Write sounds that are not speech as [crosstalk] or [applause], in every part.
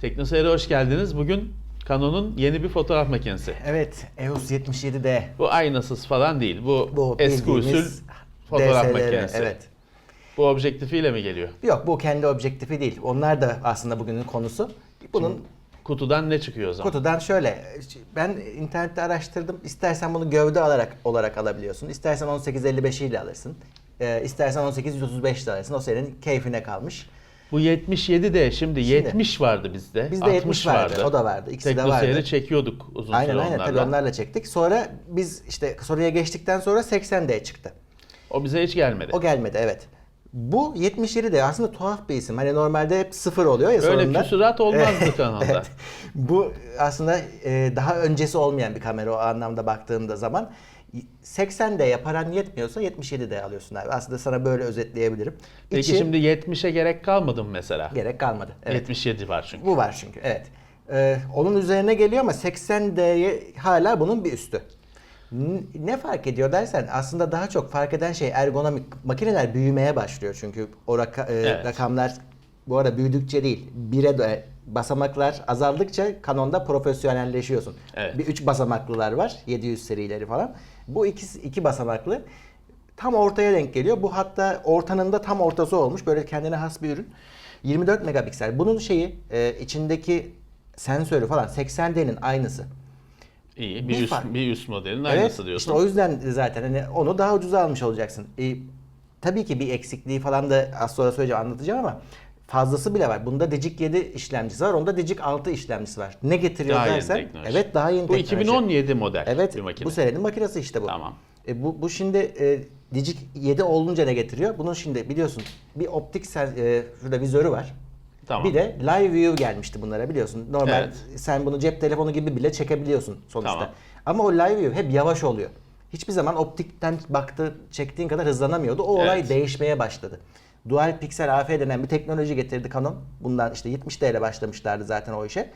Teknoseyir'e hoş geldiniz. Bugün Canon'un yeni bir fotoğraf makinesi. Evet, EOS 77D. Bu aynasız falan değil. Bu, Bu eski usul fotoğraf DSLR, makinesi. Evet. Bu objektifiyle mi geliyor? Yok bu kendi objektifi değil. Onlar da aslında bugünün konusu. Bunun Kutudan ne çıkıyor o zaman? kutudan şöyle. Ben internette araştırdım. İstersen bunu gövde alarak olarak alabiliyorsun. İstersen 1855 ile alırsın. Ee, istersen 1835 ile alırsın. O senin keyfine kalmış. Bu 77 de şimdi, 70 vardı bizde. Bizde 60 70 vardı. O da vardı. İkisi de Teknoseyir'i vardı. çekiyorduk uzun Aynen süre aynen onlarla. tabii onlarla çektik. Sonra biz işte soruya geçtikten sonra 80D çıktı. O bize hiç gelmedi. O gelmedi evet. Bu 77 de aslında tuhaf bir isim. Hani normalde hep sıfır oluyor ya Öyle sonunda. küsurat olmazdı kanalda. [laughs] Evet. Bu aslında e, daha öncesi olmayan bir kamera o anlamda baktığında zaman. 80D paran yetmiyorsa 77D alıyorsun abi. Aslında sana böyle özetleyebilirim. Peki İçi şimdi 70'e gerek kalmadı mı mesela? gerek kalmadı. Evet. 77 var çünkü. Bu var çünkü evet. Ee, onun üzerine geliyor ama 80D'ye hala bunun bir üstü. Ne fark ediyor dersen aslında daha çok fark eden şey ergonomik. Makineler büyümeye başlıyor çünkü o raka- e, Evet. rakamlar bu arada büyüdükçe değil. Bire de basamaklar azaldıkça Canon'da profesyonelleşiyorsun. Evet. Bir üç basamaklılar var. 700 serileri falan. Bu ikisi iki basamaklı. Tam ortaya denk geliyor. Bu hatta ortanın da tam ortası olmuş. Böyle kendine has bir ürün. 24 megapiksel. Bunun şeyi e, içindeki sensörü falan 80D'nin aynısı. İyi. Bir üst, fark. bir üst modelin Evet. aynısı diyorsun. İşte o yüzden zaten hani onu daha ucuza almış olacaksın. E, tabii ki bir eksikliği falan da az sonra söyleyeceğim anlatacağım ama fazlası bile var. Bunda Digic 7 işlemcisi var. Onda Digic 6 işlemcisi var. Ne getiriyor Daha yeni dersen? teknoloji. Evet daha yeni Bu teknoloji. 2017 model Evet bir makine. bu senenin makinesi işte bu. Tamam. E, bu, bu şimdi e, Digic 7 olunca ne getiriyor? Bunun şimdi biliyorsun bir optik sen- e, şurada vizörü var. Tamam. Bir de live view gelmişti bunlara biliyorsun. Normal Evet. sen bunu cep telefonu gibi bile çekebiliyorsun sonuçta. Tamam. Ama o live view hep yavaş oluyor. Hiçbir zaman optikten baktı çektiğin kadar hızlanamıyordu. O olay Evet. değişmeye başladı. Dual Pixel AF denen bir teknoloji getirdi Canon. Bundan işte 70 ile başlamışlardı zaten o işe.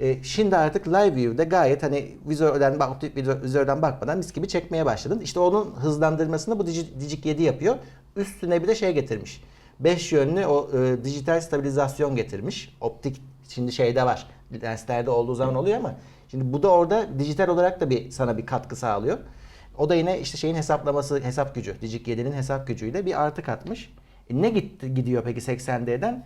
E, şimdi artık live view'de gayet hani vizörden, bak- vizörden bakmadan mis gibi çekmeye başladın. İşte onun hızlandırmasını bu Digi- Digic 7 yapıyor. Üstüne bir de şey getirmiş. 5 yönlü o e, dijital stabilizasyon getirmiş. Optik şimdi şeyde var. Lenslerde olduğu zaman oluyor ama şimdi bu da orada dijital olarak da bir sana bir katkı sağlıyor. O da yine işte şeyin hesaplaması, hesap gücü. Digic 7'nin hesap gücüyle bir artı katmış. E ne gitti gidiyor peki 80D'den?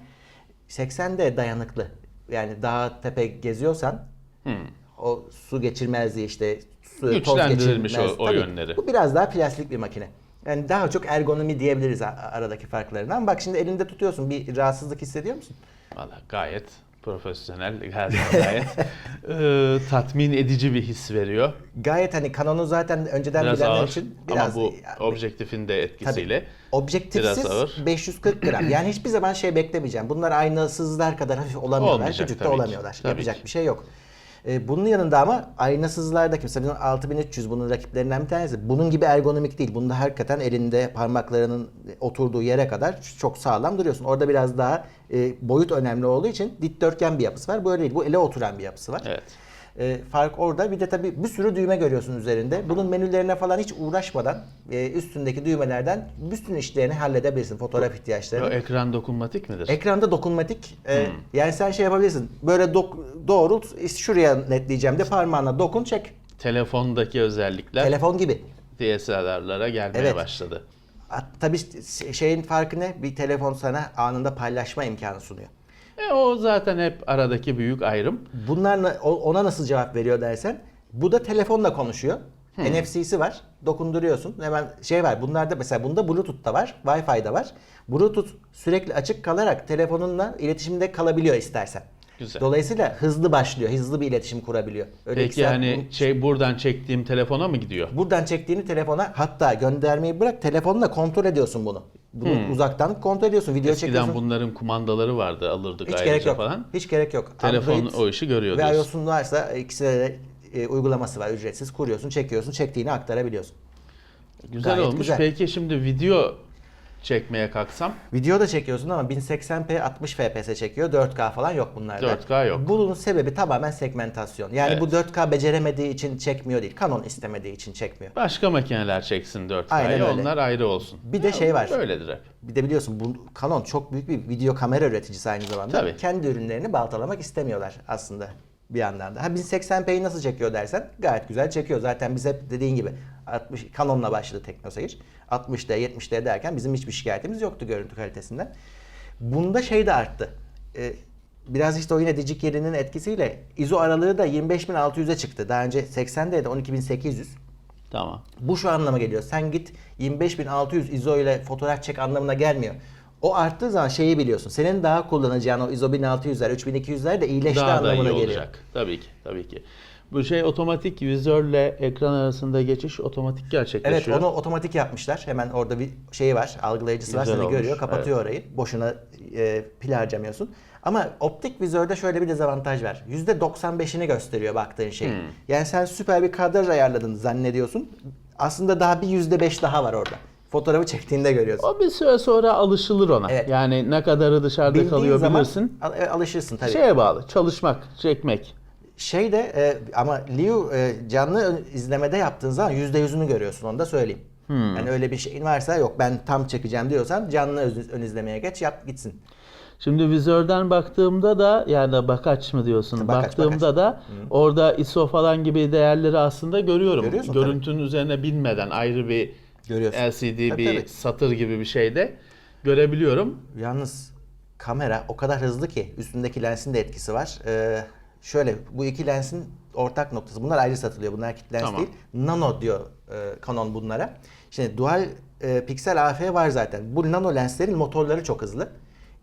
80D dayanıklı. Yani dağ tepe geziyorsan Hmm. o su geçirmezliği işte su, toz geçirmez. o- o Tabii, yönleri. Bu biraz daha plastik bir makine. Yani daha çok ergonomi diyebiliriz aradaki farklarından. Bak şimdi elinde tutuyorsun. Bir rahatsızlık hissediyor musun? Valla gayet profesyonel, her zaman gayet [laughs] e, tatmin edici bir his veriyor. Gayet hani Canon'u zaten önceden Biraz bilenler ağır için ama biraz bu yani- objektifin de etkisiyle. Objektifsiz Biraz ağır. 540 gram. Yani hiçbir zaman şey beklemeyeceğim. Bunlar aynasızlar kadar hafif olamıyorlar. Olmayacak Küçük de tabii ki. olamıyorlar. Tabii Yapacak ki. bir şey yok. Ee, bunun yanında ama aynasızlardaki mesela bizim 6300 bunun rakiplerinden bir tanesi. Bunun gibi ergonomik değil. Bunda hakikaten elinde parmaklarının oturduğu yere kadar çok sağlam duruyorsun. Orada biraz daha e, boyut önemli olduğu için dikdörtgen bir yapısı var. Böyle değil. Bu ele oturan bir yapısı var. Evet. E, fark orada. Bir de tabii bir sürü düğme görüyorsun üzerinde. Bunun menülerine falan hiç uğraşmadan e, üstündeki düğmelerden bütün işlerini halledebilirsin. Fotoğraf ihtiyaçlarını. ekran dokunmatik midir? Ekranda dokunmatik. e, Hmm. Yani sen şey yapabilirsin. Böyle dok- doğrult, şuraya netleyeceğim de parmağına dokun çek. Telefondaki özellikler Telefon gibi. DSLR'lara gelmeye Evet. başladı. Tabii şeyin farkı ne? Bir telefon sana anında paylaşma imkanı sunuyor. E, o zaten hep aradaki büyük ayrım. Bunlar na- o- ona nasıl cevap veriyor dersen bu da telefonla konuşuyor. NFC'si var. Dokunduruyorsun. Hemen şey var. Bunlarda mesela bunda Bluetooth da var. Wi-Fi da var. Bluetooth sürekli açık kalarak telefonunla iletişimde kalabiliyor istersen. Güzel. Dolayısıyla hızlı başlıyor. Hızlı bir iletişim kurabiliyor. Öyle Peki saat hani şey buradan çektiğim telefona mı gidiyor? bu- buradan çektiğini telefona hatta göndermeyi bırak telefonla kontrol ediyorsun bunu. Bunu uzaktan kontrol ediyorsun. Video Hmm. Eskiden çekiyorsun. bunların kumandaları vardı alırdık Hiç gerek yok. falan. Hiç gerek yok. Telefon Android o işi görüyor Ve iOS'un varsa ikisine de e, uygulaması var ücretsiz. Kuruyorsun, çekiyorsun, çektiğini aktarabiliyorsun. Güzel Gayet olmuş. güzel. Peki şimdi video çekmeye kalksam Video da çekiyorsun ama 1080p 60 fps çekiyor. 4K falan yok bunlarda. 4K yok. Bunun sebebi tamamen segmentasyon. Yani Evet. bu 4K beceremediği için çekmiyor değil. Canon istemediği için çekmiyor. başka makineler çeksin 4K'yı Aynen öyle. onlar ayrı olsun. Bir de şey var. Böyledir hep. Bir de biliyorsun bu Canon çok büyük bir video kamera üreticisi aynı zamanda. Tabii. Kendi ürünlerini baltalamak istemiyorlar aslında bir yandan da. Ha 1080p'yi nasıl çekiyor dersen gayet güzel çekiyor. Zaten biz hep dediğin gibi 60 Canon'la başladı teknoseyir. 60D 70D derken bizim hiçbir şikayetimiz yoktu görüntü kalitesinden. Bunda şey de arttı. Ee, biraz işte o yine Digic yerinin etkisiyle ISO aralığı da 25600'e çıktı. Daha önce 80D'de 12800. Tamam. Bu şu anlama geliyor. Sen git 25600 ISO ile fotoğraf çek anlamına gelmiyor. O arttığı zaman şeyi biliyorsun. Senin daha kullanacağın o ISO 1600'ler, 3200'ler de iyileşti Daha da anlamına iyi geliyor. olacak. Tabii ki, tabii ki. Bu şey otomatik vizörle ekran arasında geçiş otomatik Evet gerçekleşiyor. onu otomatik yapmışlar. Hemen orada bir şeyi var, algılayıcısı var Güzel seni olmuş, görüyor, kapatıyor orayı. Boşuna e, pil harcamıyorsun. Ama optik vizörde şöyle bir dezavantaj var. %95'ini gösteriyor baktığın şeyin. Hmm. Yani sen süper bir kadraj ayarladın zannediyorsun. Aslında daha bir %5 daha var orada. Fotoğrafı çektiğinde görüyorsun. O bir süre sonra alışılır ona. Evet. Yani ne kadarı dışarıda Bildiğin kalıyor zaman bilirsin. al- e, alışırsın tabii. Şeye bağlı. Çalışmak, çekmek. Şey de e, ama Liu e, canlı izlemede yaptığın zaman %100'ünü görüyorsun onu da söyleyeyim. Hmm. Yani öyle bir şeyin varsa yok ben tam çekeceğim diyorsan canlı öz- ön izlemeye geç yap gitsin. Şimdi vizörden baktığımda da yani bakaç mı diyorsun? Bakaç, baktığımda da orada ISO falan gibi değerleri aslında görüyorum. Görüyorsun Görüntünün üzerine binmeden ayrı bir Görüyorsun. LCD Tabii, bir tabii. satır gibi bir şeyde görebiliyorum. Yalnız kamera o kadar hızlı ki üstündeki lensin de etkisi var. Ee, şöyle bu iki lensin ortak noktası. Bunlar ayrı satılıyor. Bunlar kit lens Tamam. değil. Nano diyor e, Canon bunlara. Şimdi dual e, piksel AF var zaten. Bu nano lenslerin motorları çok hızlı.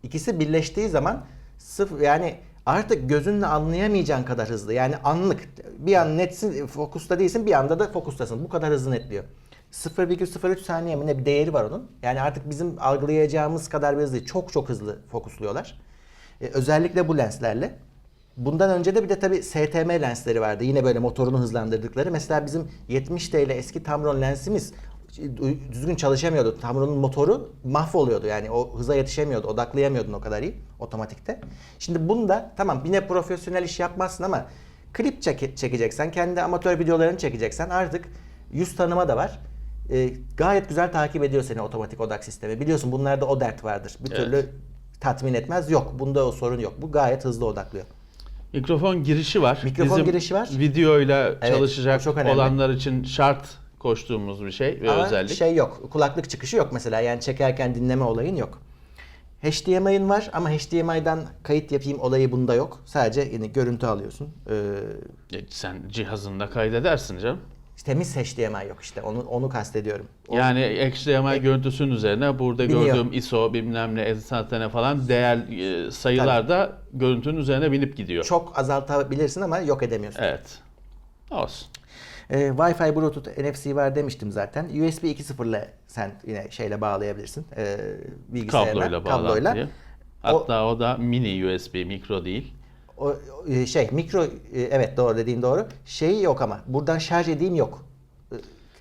İkisi birleştiği zaman sıfır yani artık gözünle anlayamayacağın kadar hızlı. Yani anlık. Bir an netsin fokusta değilsin bir anda da fokustasın. Bu kadar hızlı netliyor. 0,03 saniye mi ne bir değeri var onun. Yani artık bizim algılayacağımız kadar bir hızlı. Çok çok hızlı fokusluyorlar. Ee, özellikle bu lenslerle. Bundan önce de bir de tabii STM lensleri vardı. Yine böyle motorunu hızlandırdıkları. Mesela bizim 70D ile eski Tamron lensimiz düzgün çalışamıyordu. Tamron'un motoru mahvoluyordu. Yani o hıza yetişemiyordu. Odaklayamıyordun o kadar iyi otomatikte. Şimdi bunda tamam yine profesyonel iş yapmazsın ama klip çeke- çekeceksen, kendi amatör videolarını çekeceksen artık yüz tanıma da var. Ee, gayet güzel takip ediyor seni otomatik odak sistemi. Biliyorsun bunlarda o dert vardır. Bir Evet. türlü tatmin etmez. Yok. Bunda o sorun yok. Bu gayet hızlı odaklıyor. Mikrofon girişi var. Mikrofon Bizim girişi var. Videoyla Evet, çalışacak çok önemli. olanlar için şart koştuğumuz bir şey ve Ama özellik. şey yok. Kulaklık çıkışı yok mesela. Yani çekerken dinleme olayın yok. HDMI'ın var ama HDMI'dan kayıt yapayım olayı bunda yok. Sadece yine görüntü alıyorsun. Ee, E, Sen cihazında kaydedersin canım. Temiz HDMI yok işte. Onu onu kastediyorum. O- Yani HDMI görüntüsünün üzerine burada Biniyor. gördüğüm ISO bilmem ne enstantane falan değer e, sayılar da görüntünün üzerine binip gidiyor. çok azaltabilirsin ama yok edemiyorsun. Evet. Olsun. Ee, Wi-Fi, Bluetooth, NFC var demiştim zaten. USB 2.0 ile sen yine şeyle bağlayabilirsin. Ee, bilgisayarına. Kabloyla. O- Hatta o, da mini USB, mikro değil. O, e, şey mikro e, evet doğru dediğin doğru. Şeyi yok ama buradan şarj edeyim yok. E,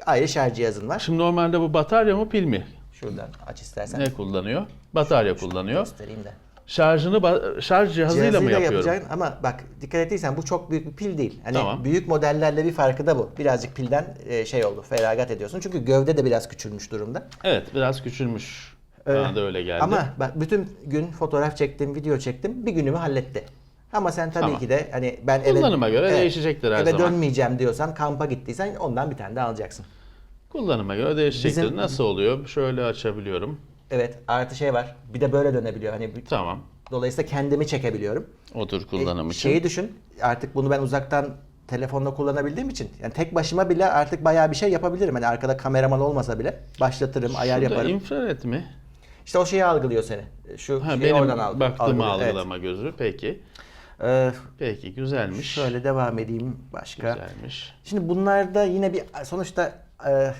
Ayrı şarj cihazın var. Şimdi normalde bu batarya mı pil mi? Şuradan aç istersen. Ne kullanıyor? Batarya kullanıyor. Göstereyim de. Şarjını şarj cihazıyla, mı yapıyorum? yapacaksın ama bak dikkat ettiysen bu çok büyük bir pil değil. Hani Tamam. büyük modellerle bir farkı da bu. Birazcık pilden şey oldu. Feragat ediyorsun. Çünkü gövde de biraz küçülmüş durumda. Evet, biraz küçülmüş. Ee, Bana da öyle geldi. Ama bak bütün gün fotoğraf çektim, video çektim. Bir günümü halletti. Ama sen tabii Tamam. ki de hani ben eve Kullanıma göre değişecektir her eve zaman. dönmeyeceğim diyorsan kampa gittiysen ondan bir tane de alacaksın. Kullanıma göre değişecektir. Bizim- Nasıl oluyor? Şöyle açabiliyorum. Evet artı şey var. Bir de böyle dönebiliyor. Hani bir- Tamam. dolayısıyla kendimi çekebiliyorum. Otur kullanım E, için. Şeyi düşün. Artık bunu ben uzaktan telefonla kullanabildiğim için yani tek başıma bile artık bayağı bir şey yapabilirim. Hani arkada kameraman olmasa bile başlatırım, ayar Şurada yaparım. infrared mi? İşte o şeyi algılıyor seni. Şu Ha, şeyi benim oradan al, baktığımı algılıyor. Evet. algılama gözü. Peki. Ee, Peki güzelmiş. şöyle devam edeyim başka. Güzelmiş. Şimdi bunlarda yine bir sonuçta e,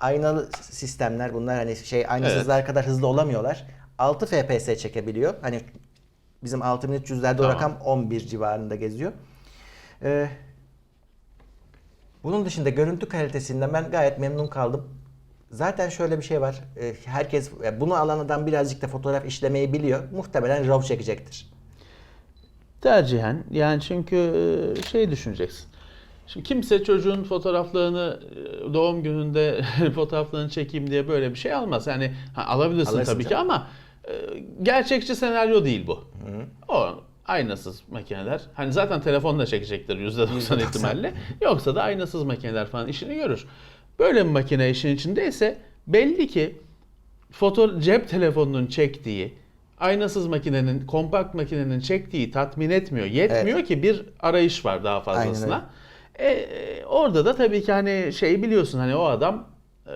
aynalı sistemler bunlar hani şey aynasızlar kadar hızlı olamıyorlar. 6 FPS çekebiliyor. Hani bizim 6300'lerde o Tamam. rakam 11 civarında geziyor. E, bunun dışında görüntü kalitesinden ben gayet memnun kaldım. Zaten şöyle bir şey var. E, Herkes bunu alan adam birazcık da fotoğraf işlemeyi biliyor. Muhtemelen RAW çekecektir. Tercihen yani çünkü e, şey düşüneceksin. Şimdi kimse çocuğun fotoğraflarını e, doğum gününde [laughs] fotoğraflarını çekeyim diye böyle bir şey almaz. Yani ha, alabilirsin Alırsın tabii ki canım. ama e, gerçekçi senaryo değil bu. O aynasız makineler. Hani zaten telefonla çekecektir %90 %90. ihtimalle. Yoksa da aynasız makineler falan işini görür. Böyle bir makine işin içindeyse belli ki foto cep telefonunun çektiği aynasız makinenin, kompakt makinenin çektiği tatmin etmiyor. Yetmiyor ki bir arayış var daha fazlasına. E, e, orada da tabii ki hani şey biliyorsun hani o adam e,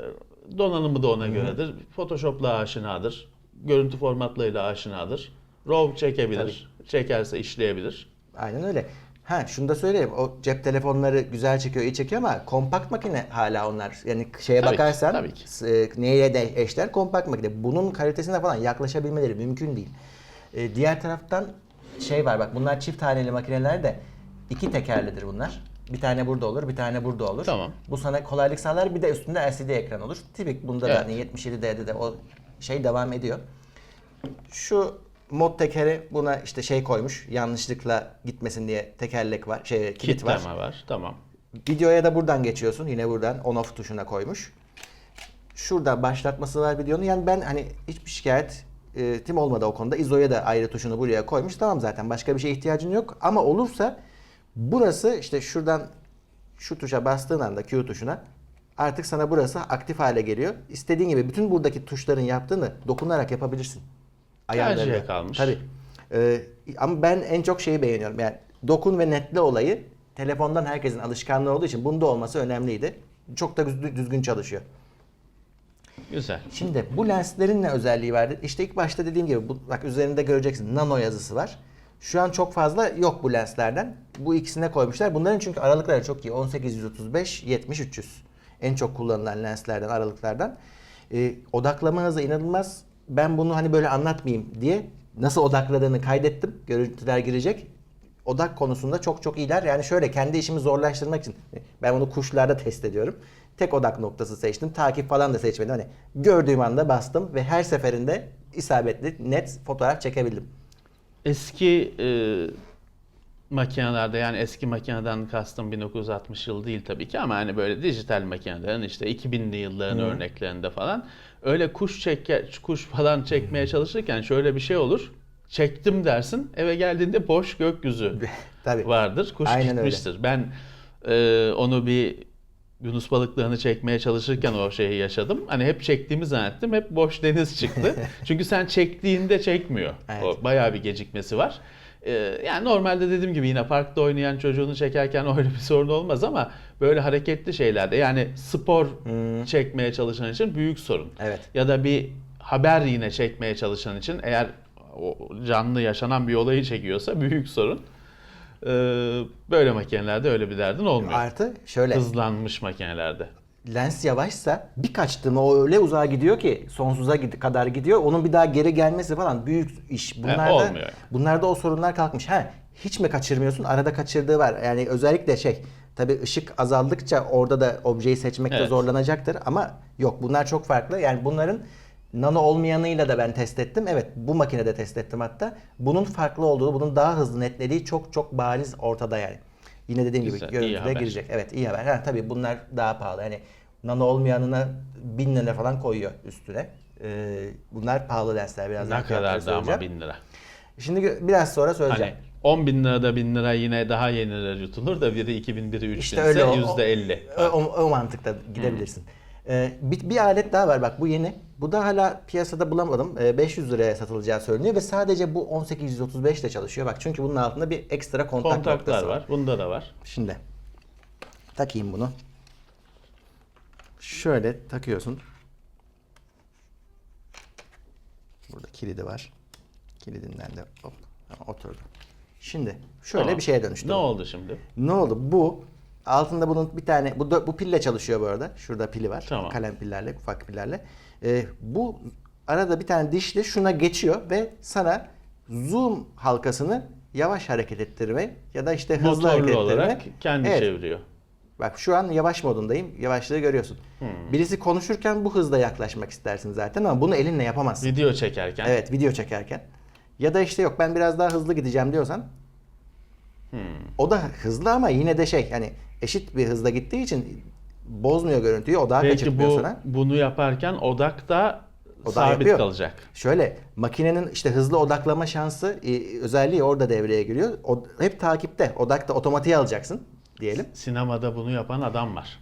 donanımı da ona göredir. Photoshop'la aşinadır. Görüntü formatlarıyla aşinadır. RAW çekebilir. Çekerse işleyebilir. Aynen öyle. Ha şunu da söyleyeyim. O cep telefonları güzel çekiyor, iyi çekiyor ama kompakt makine hala onlar. Yani şeye Tabii ki, bakarsan tabii ki. e, neye de eşler kompakt makine. Bunun kalitesine falan yaklaşabilmeleri mümkün değil. E, diğer taraftan şey var bak bunlar çift haneli makineler de iki tekerlidir bunlar. Bir tane burada olur, bir tane burada olur. Tamam. Bu sana kolaylık sağlar. Bir de üstünde LCD ekran olur. Tipik bunda da Evet. hani 77D'de de o şey devam ediyor. Şu mod tekeri buna işte şey koymuş. Yanlışlıkla gitmesin diye tekerlek var. Şey kilit var. Kitleme var. Tamam. Videoya da buradan geçiyorsun. Yine buradan on off tuşuna koymuş. Şurada başlatması var videonun. Yani ben hani hiçbir şikayet e, tim olmadı o konuda. ISO'ya da ayrı tuşunu buraya koymuş. Tamam zaten başka bir şeye ihtiyacın yok. Ama olursa burası işte şuradan şu tuşa bastığın anda Q tuşuna artık sana burası aktif hale geliyor. İstediğin gibi bütün buradaki tuşların yaptığını dokunarak yapabilirsin. Tercihe kalmış. Tabii. Ee, ama ben en çok şeyi beğeniyorum. Yani dokun ve netle olayı telefondan herkesin alışkanlığı olduğu için bunda olması önemliydi. Çok da düz- düzgün çalışıyor. Güzel. Şimdi bu lenslerin ne özelliği vardı? İşte ilk başta dediğim gibi bu, bak üzerinde göreceksin nano yazısı var. Şu an çok fazla yok bu lenslerden. Bu ikisine koymuşlar. Bunların çünkü aralıkları çok iyi. 18-135, 70-300. En çok kullanılan lenslerden, aralıklardan. Ee, odaklama hızı inanılmaz. Ben bunu hani böyle anlatmayayım diye nasıl odakladığını kaydettim. Görüntüler girecek. Odak konusunda çok çok iyiler. Yani şöyle kendi işimi zorlaştırmak için ben bunu kuşlarda test ediyorum. Tek odak noktası seçtim. Takip falan da seçmedim. Hani gördüğüm anda bastım ve her seferinde isabetli net fotoğraf çekebildim. Eski e, makinelerde yani eski makineden kastım 1960 yıl değil tabii ki ama hani böyle dijital makinelerin işte 2000'li yılların örneklerinde falan öyle kuş çeke, kuş falan çekmeye çalışırken şöyle bir şey olur. Çektim dersin eve geldiğinde boş gökyüzü Tabii. vardır. Kuş Aynen öyle. gitmiştir. Ben e, onu bir Yunus balıklarını çekmeye çalışırken o şeyi yaşadım. Hani hep çektiğimi zannettim. Hep boş deniz çıktı. [laughs] Çünkü sen çektiğinde çekmiyor. Evet. O bayağı bir gecikmesi var. E, yani normalde dediğim gibi yine parkta oynayan çocuğunu çekerken [laughs] öyle bir sorun olmaz ama böyle hareketli şeylerde yani spor çekmeye çalışan için büyük sorun. Evet. Ya da bir haber yine çekmeye çalışan için eğer o canlı yaşanan bir olayı çekiyorsa büyük sorun. Ee, böyle makinelerde öyle bir derdin olmuyor. Artı şöyle Hızlanmış makinelerde. Lens yavaşsa bir kaçtığında o öyle uzağa gidiyor ki sonsuza kadar gidiyor. Onun bir daha geri gelmesi falan büyük iş. Bunlarda, olmuyor. bunlarda o sorunlar kalkmış. Ha, hiç mi kaçırmıyorsun? Arada kaçırdığı var. Yani özellikle şey tabii ışık azaldıkça orada da objeyi seçmekte Evet. zorlanacaktır ama yok bunlar çok farklı. Yani bunların nano olmayanıyla da ben test ettim. Evet bu makinede test ettim hatta. Bunun farklı olduğu, bunun daha hızlı netlediği çok çok bariz ortada yani. Yine dediğim Güzel, gibi görüntüde girecek. Evet iyi haber. Ha, tabii bunlar daha pahalı. Yani nano olmayanına 1000 lira falan koyuyor üstüne. Ee, bunlar pahalı lensler. Birazdan Ne kadar da ama söyleyeceğim. bin lira. Şimdi biraz sonra söyleyeceğim. Hani 10 bin lirada bin lira yine daha yeniler yutulur da biri 2000 biri 3000 İşte ise öyle o- yüzde 50. O, o, o mantıkta gidebilirsin. Ee, bir, bir alet daha var bak bu yeni. Bu da hala piyasada bulamadım. Ee, 500 liraya satılacağı söyleniyor ve sadece bu 18135 ile çalışıyor. Bak çünkü bunun altında bir ekstra kontak Kontaklar noktası var. Bunda da var. Şimdi takayım bunu. Şöyle takıyorsun. Burada kilidi var. Kilidinden de hop tamam, oturdu. Şimdi şöyle Tamam. bir şeye dönüştü. Ne oldu şimdi? Ne oldu? Bu altında bunun bir tane bu da- bu pille çalışıyor bu arada. Şurada pili var. Tamam. Kalem pillerle, ufak pillerle. Ee, bu arada bir tane dişli şuna geçiyor ve sana zoom halkasını yavaş hareket ettirme ya da işte hızlı hareket Motorlu ettirme. olarak kendi Evet. çeviriyor. Bak şu an yavaş modundayım. Yavaşlığı görüyorsun. Hmm. Birisi konuşurken bu hızda yaklaşmak istersin zaten ama bunu elinle yapamazsın. Video çekerken. Evet video çekerken. Ya da işte yok ben biraz daha hızlı gideceğim diyorsan Hmm. o da hızlı ama yine de şey hani eşit bir hızda gittiği için bozmuyor görüntüyü odağı Belki kaçırtmıyor bu sana. bunu yaparken odak da Odak sabit yapıyor. kalacak. Şöyle makinenin işte hızlı odaklama şansı e, özelliği orada devreye giriyor. O, hep takipte. Odakta otomatiğe alacaksın diyelim. Sinemada bunu yapan adam var.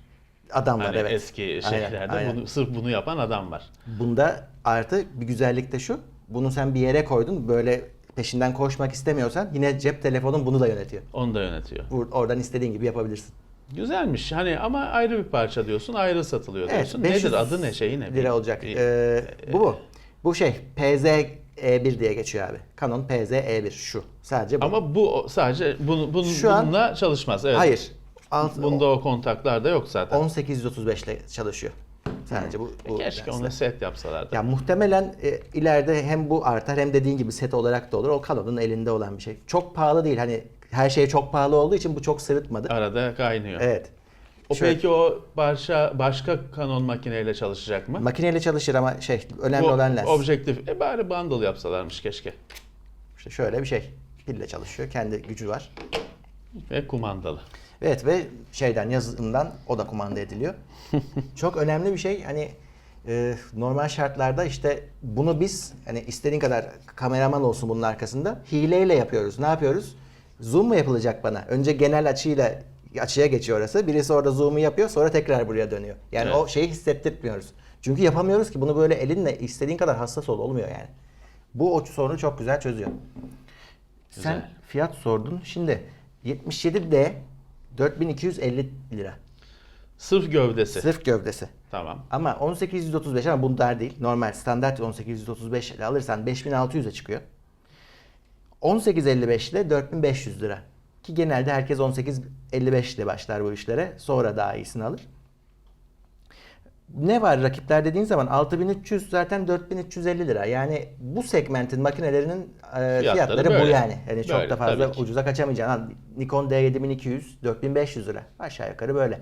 Adam var Hani evet. eski Aynen, şeylerde aynen. Bunu, sırf bunu yapan adam var. Bunda artı bir güzellik de şu. Bunu sen bir yere koydun. Böyle peşinden koşmak istemiyorsan yine cep telefonun bunu da yönetiyor. Onu da yönetiyor. Bur- Oradan istediğin gibi yapabilirsin. Güzelmiş. Hani ama ayrı bir parça diyorsun, ayrı satılıyor Evet, diyorsun. 500 Nedir adı ne şeyi ne? Lira olacak. Bir- Ee, bu bu. Bu şey PZ E1 diye geçiyor abi. Canon PZ E1 şu. Sadece bu. Ama bu sadece bunu, bunu Şu an- bununla çalışmaz. Evet. Hayır. Alt, Bunda o kontaklar da yok zaten. 1835 ile çalışıyor. Sadece bu. bu Keşke lensle. onu set yapsalardı. Ya muhtemelen e, ileride hem bu artar hem dediğin gibi set olarak da olur. O Canon'un elinde olan bir şey. Çok pahalı değil. Hani her şey çok pahalı olduğu için bu çok sırıtmadı. Arada kaynıyor. Evet. O Şöyle- peki o parça başka Canon makineyle çalışacak mı? Makineyle çalışır ama şey önemli Bu olan lens. Objektif. E bari bundle yapsalarmış keşke. İşte şöyle bir şey. Pille çalışıyor. Kendi gücü var. Ve kumandalı. Evet ve şeyden yazılımdan o da kumanda ediliyor. [laughs] Çok önemli bir şey hani e, normal şartlarda işte bunu biz hani istediğin kadar kameraman olsun bunun arkasında hileyle yapıyoruz. Ne yapıyoruz? Zoom mu yapılacak bana? Önce genel açıyla açıya geçiyor orası. Birisi orada zoom'u yapıyor sonra tekrar buraya dönüyor. Yani Evet. o şeyi hissettirmiyoruz. Çünkü yapamıyoruz ki bunu böyle elinle istediğin kadar hassas ol olmuyor yani. Bu o sorunu çok güzel çözüyor. Sen Güzel. fiyat sordun. Şimdi 77D 4250 lira. Sırf gövdesi. Sırf gövdesi. Tamam. Ama 1835 ama bunlar değil. Normal standart 1835 ile alırsan 5600'e çıkıyor. 1855 ile 4500 lira. Ki genelde herkes 1855 ile başlar bu işlere. Sonra daha iyisini alır. Ne var rakipler dediğin zaman 6300 zaten 4350 lira. Yani bu segmentin makinelerinin e, fiyatları, bu böyle. yani. Yani çok Böyle, da fazla ucuza kaçamayacaksın. Nikon D7200 4500 lira. Aşağı yukarı böyle.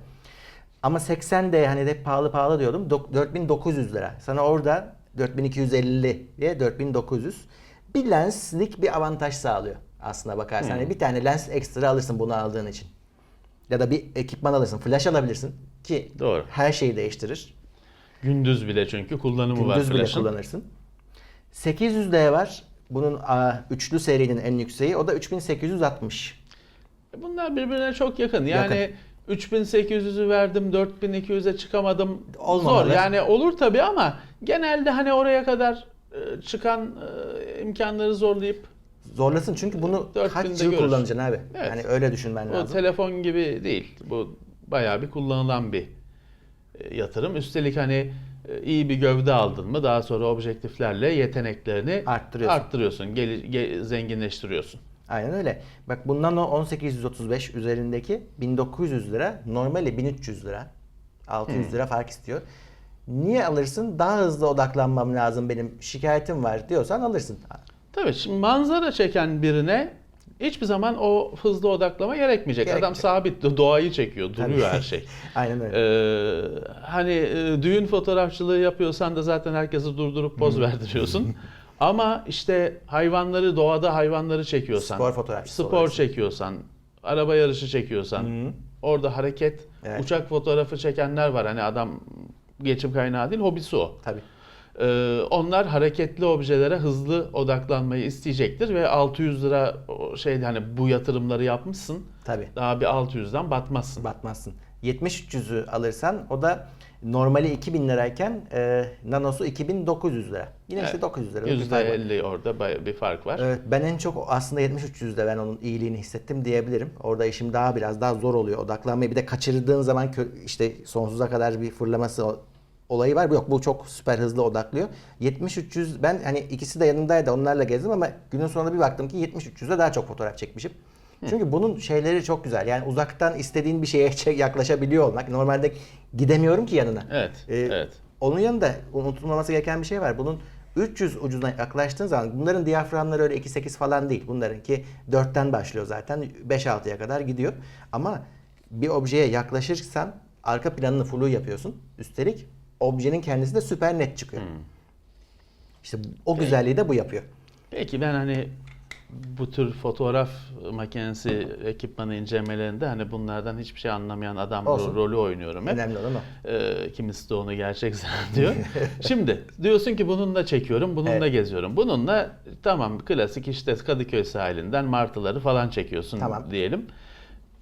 Ama 80D hani de pahalı pahalı diyordum. Dok- 4900 lira. Sana orada 4250 diye 4900 bir lenslik bir avantaj sağlıyor aslına bakarsan. Hmm. Hani bir tane lens ekstra alırsın bunu aldığın için. Ya da bir ekipman alırsın. Flash alabilirsin ki Doğru. her şeyi değiştirir. Gündüz bile çünkü kullanımı var Gündüz bile flash'ın. kullanırsın. 800D var. Bunun aa, üçlü serinin en yükseği. O da 3860. Bunlar birbirine çok yakın. Yani 3800'ü verdim 4200'e çıkamadım. Olmamalı. Zor. Yani olur tabii ama genelde hani oraya kadar e, çıkan e, imkanları zorlayıp Zorlasın çünkü bunu 4000'de kaç yıl görür. kullanacaksın abi. Evet. Yani öyle düşünmen o lazım. telefon gibi değil. Bu bayağı bir kullanılan bir e, yatırım. Üstelik hani e, iyi bir gövde aldın mı daha sonra objektiflerle yeteneklerini Arttırıyorsun. arttırıyorsun, gel- ge- zenginleştiriyorsun. Aynen öyle. Bak bundan o 1835 üzerindeki 1900 lira, normali 1300 lira. 600 Hmm. lira fark istiyor. Niye alırsın? Daha hızlı odaklanmam lazım benim. Şikayetim var diyorsan alırsın. Tabii şimdi manzara çeken birine hiçbir zaman o hızlı odaklama gerekmeyecek. Adam Gerekmeyecek. sabit doğayı çekiyor, duruyor Tabii. her şey. [laughs] Aynen öyle. Ee, hani e, düğün fotoğrafçılığı yapıyorsan da zaten herkesi durdurup poz verdiriyorsun. [laughs] Ama işte hayvanları doğada hayvanları çekiyorsan, Spor fotoğrafçısı spor olarsın. çekiyorsan, araba yarışı çekiyorsan, Hı. orada hareket, Evet. uçak fotoğrafı çekenler var. Hani adam geçim kaynağı değil, hobisi o. Tabii. Ee, onlar hareketli objelere hızlı odaklanmayı isteyecektir ve 600 lira o şey hani bu yatırımları yapmışsın. Tabii. Daha bir 600'den batmazsın. Batmazsın. 70-300'ü alırsan o da normali 2000 lirayken e, nanosu 2900 lira. Yine işte Evet. 900 lira. bir fark var. %50 orada bir fark var. Evet, ben en çok aslında 70-300'de ben onun iyiliğini hissettim diyebilirim. Orada işim daha biraz daha zor oluyor odaklanmayı. Bir de kaçırdığın zaman işte sonsuza kadar bir fırlaması olayı var. Yok bu çok süper hızlı odaklıyor. 70-300 ben hani ikisi de yanındaydı onlarla gezdim ama günün sonunda bir baktım ki 70-300'de daha çok fotoğraf çekmişim. Çünkü bunun şeyleri çok güzel. Yani uzaktan istediğin bir şeye [laughs] yaklaşabiliyor olmak. Normalde gidemiyorum ki yanına. Evet, Ee, evet. Onun yanında unutulmaması gereken bir şey var. Bunun 300 ucuna yaklaştığın zaman bunların diyaframları öyle 2.8 falan değil. Bunlarınki 4'ten başlıyor zaten 5-6'ya kadar gidiyor. Ama bir objeye yaklaşırsan arka planını flu yapıyorsun. Üstelik objenin kendisi de süper net çıkıyor. İşte o güzelliği de bu yapıyor. Peki ben hani bu tür fotoğraf makinesi ekipmanı incelemelerinde hani bunlardan hiçbir şey anlamayan adam Olsun. ro- rolü oynuyorum hep. Önemli olan o. Ee, kimisi de onu gerçek [laughs] zannediyor. Şimdi diyorsun ki bununla çekiyorum, bununla Evet. geziyorum. Bununla tamam klasik işte Kadıköy sahilinden martıları falan çekiyorsun Tamam. diyelim.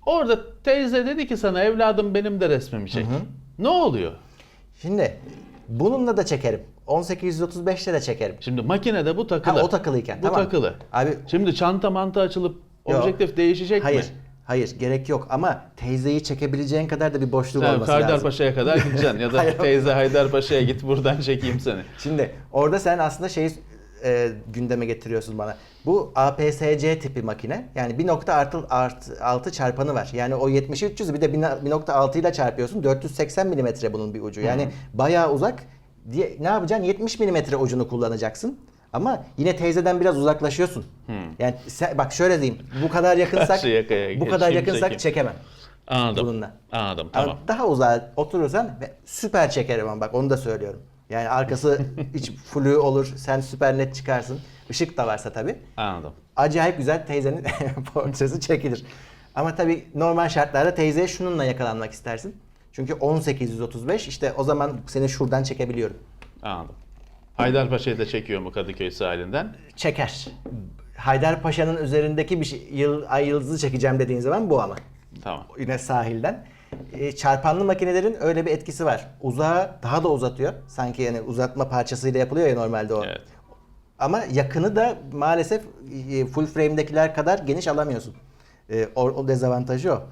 Orada teyze dedi ki sana evladım benim de resmimi çek. Ne oluyor? Şimdi bununla da çekerim. 1835'te de çekerim. Şimdi makinede bu Ha, takılı. o takılıyken. Bu tamam. takılı. Abi Şimdi çanta mantı açılıp Yok. objektif değişecek hayır. mi? Hayır gerek yok ama teyzeyi çekebileceğin kadar da bir boşluğu Sen olması lazım. Haydarpaşa'ya kadar gideceksin ya da [laughs] Hayır. teyze Haydarpaşa'ya git buradan çekeyim seni. Şimdi orada sen aslında şeyi e, gündeme getiriyorsun bana. Bu APS-C tipi makine. Yani bir nokta artı, artı altı çarpanı var. Yani o 70'i 300'ü bir de bir na- bir nokta altı ile çarpıyorsun. 480 milimetre bunun bir ucu. Yani bayağı uzak. Diye, ne yapacaksın? 70 milimetre ucunu kullanacaksın. Ama yine teyzeden biraz uzaklaşıyorsun. Yani sen, bak şöyle diyeyim. Bu kadar yakınsak [laughs] bu kadar yakınsak çekeyim. çekemem. Anladım. Bununla. Anladım Ama tamam. daha uzağa oturursan süper çekerim ama bak onu da söylüyorum. Yani arkası [laughs] hiç flu olur, sen süper net çıkarsın. Işık da varsa tabii. Anladım. Acayip güzel teyzenin [laughs] portresi çekilir. Ama tabii normal şartlarda teyzeye şununla yakalanmak istersin. Çünkü 1835 işte o zaman seni şuradan çekebiliyorum. Anladım. Haydarpaşa'yı da çekiyor mu Kadıköy sahilinden? Çeker. Haydarpaşa'nın üzerindeki bir şey, yıl, ay yıldızı çekeceğim dediğin zaman bu ama. Tamam. yine sahilden. E, çarpanlı makinelerin öyle bir etkisi var. Uzağa daha da uzatıyor. Sanki yani uzatma parçasıyla yapılıyor ya normalde o. Evet. Ama yakını da maalesef e, full frame'dekiler kadar geniş alamıyorsun. E, o, o dezavantajı o.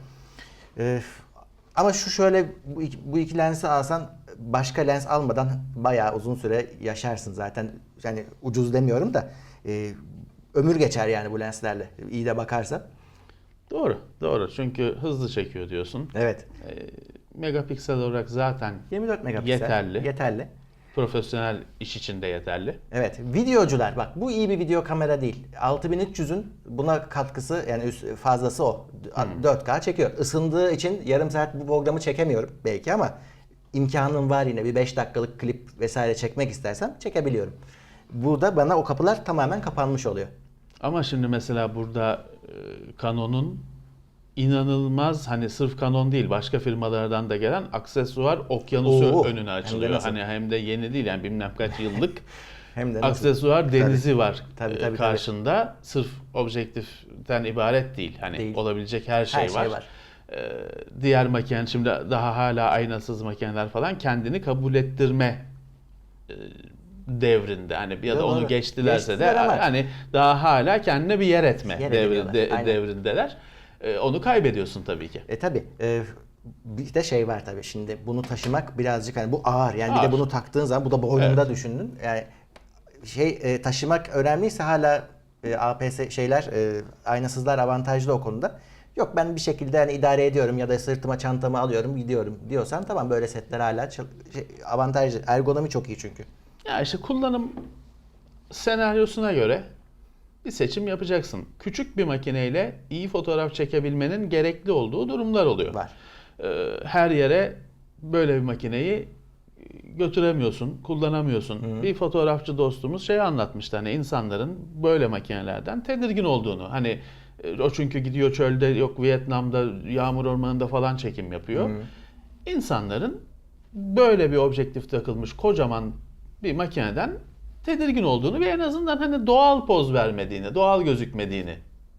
Ama şu şöyle bu iki, bu iki lensi alsan başka lens almadan bayağı uzun süre yaşarsın zaten. Yani ucuz demiyorum da ömür geçer yani bu lenslerle. İyi de bakarsan. Doğru. Doğru. Çünkü hızlı çekiyor diyorsun. Evet. Ee, megapiksel olarak zaten 24 megapiksel. Yeterli. Yeterli. profesyonel iş için de yeterli. Evet. Videocular bak bu iyi bir video kamera değil. 6300'ün buna katkısı yani üst- fazlası o. 4K çekiyor. Isındığı için yarım saat bu programı çekemiyorum belki ama imkanım var yine bir 5 dakikalık klip vesaire çekmek istersem çekebiliyorum. Burada bana o kapılar tamamen kapanmış oluyor. Ama şimdi mesela burada e, Canon'un inanılmaz hani sırf Canon değil başka firmalardan da gelen aksesuar okyanusu Oo, önüne hem açılıyor. nasıl? Hani hem de yeni değil yani bilmem kaç yıllık [laughs] Hem de nasıl? aksesuar denizi var Tabii, e, tabii, tabii. karşında. Sırf objektiften ibaret değil. Hani Değil. olabilecek her şey, Her şey var. var. E, diğer makine şimdi daha hala aynasız makineler falan kendini kabul ettirme e, devrinde hani ya da Doğru. onu geçtilerse Geçtiler de ama- hani daha hala kendine bir yer etme Yer devri- de- aynen. devrindeler. E, onu kaybediyorsun tabii ki. E tabi. bir de şey var tabi şimdi bunu taşımak birazcık hani bu ağır yani bir Ağır. de bunu taktığın zaman bu da boynunda düşündün. Yani şey e, taşımak önemliyse hala e, APS şeyler e, aynasızlar avantajlı o konuda. Yok ben bir şekilde hani idare ediyorum ya da sırtıma çantamı alıyorum gidiyorum diyorsan tamam böyle setler hala şey, avantajlı. Ergonomi çok iyi çünkü. Ya işte kullanım senaryosuna göre bir seçim yapacaksın. Küçük bir makineyle iyi fotoğraf çekebilmenin gerekli olduğu durumlar oluyor. Var. Ee, Her yere böyle bir makineyi götüremiyorsun, kullanamıyorsun. Bir fotoğrafçı dostumuz şey anlatmıştı hani insanların böyle makinelerden tedirgin olduğunu. Hani e, o çünkü gidiyor çölde yok Vietnam'da yağmur ormanında falan çekim yapıyor. İnsanların böyle bir objektif takılmış kocaman bir makineden tedirgin olduğunu ve en azından hani doğal poz vermediğini, doğal gözükmediğini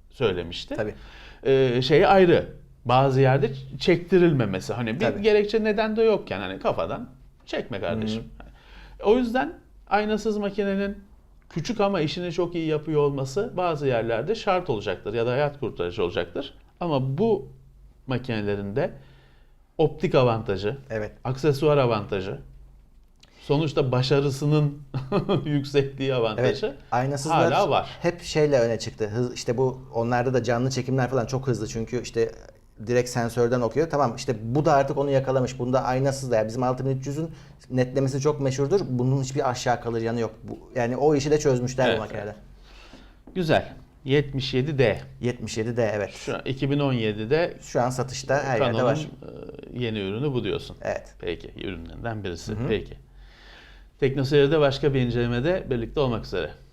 söylemişti. Tabii. Ee, şey ayrı. Bazı yerde çektirilmemesi. Hani bir Tabii. gerekçe neden de yokken hani kafadan çekme kardeşim. O yüzden aynasız makinenin küçük ama işini çok iyi yapıyor olması bazı yerlerde şart olacaktır ya da hayat kurtarıcı olacaktır. Ama bu makinelerin de optik avantajı, Evet. aksesuar avantajı, sonuçta başarısının [laughs] yüksekliği Evet. avantajı Aynasızlar hala var. hep şeyle öne çıktı. Hız, işte bu onlarda da canlı çekimler falan çok hızlı çünkü işte direkt sensörden okuyor. Tamam işte bu da artık onu yakalamış. Bunda aynasız da ya bizim 6300'ün netlemesi çok meşhurdur. Bunun hiçbir aşağı kalır yanı yok. Bu, yani o işi de çözmüşler Evet, bu makineler. Güzel. 77D. 77D evet. Şu an 2017'de Şu an satışta her yerde var. e, yeni ürünü bu diyorsun. Evet. Peki, ürünlerinden birisi. Peki. Teknoseyir'de başka bir incelemede birlikte olmak üzere.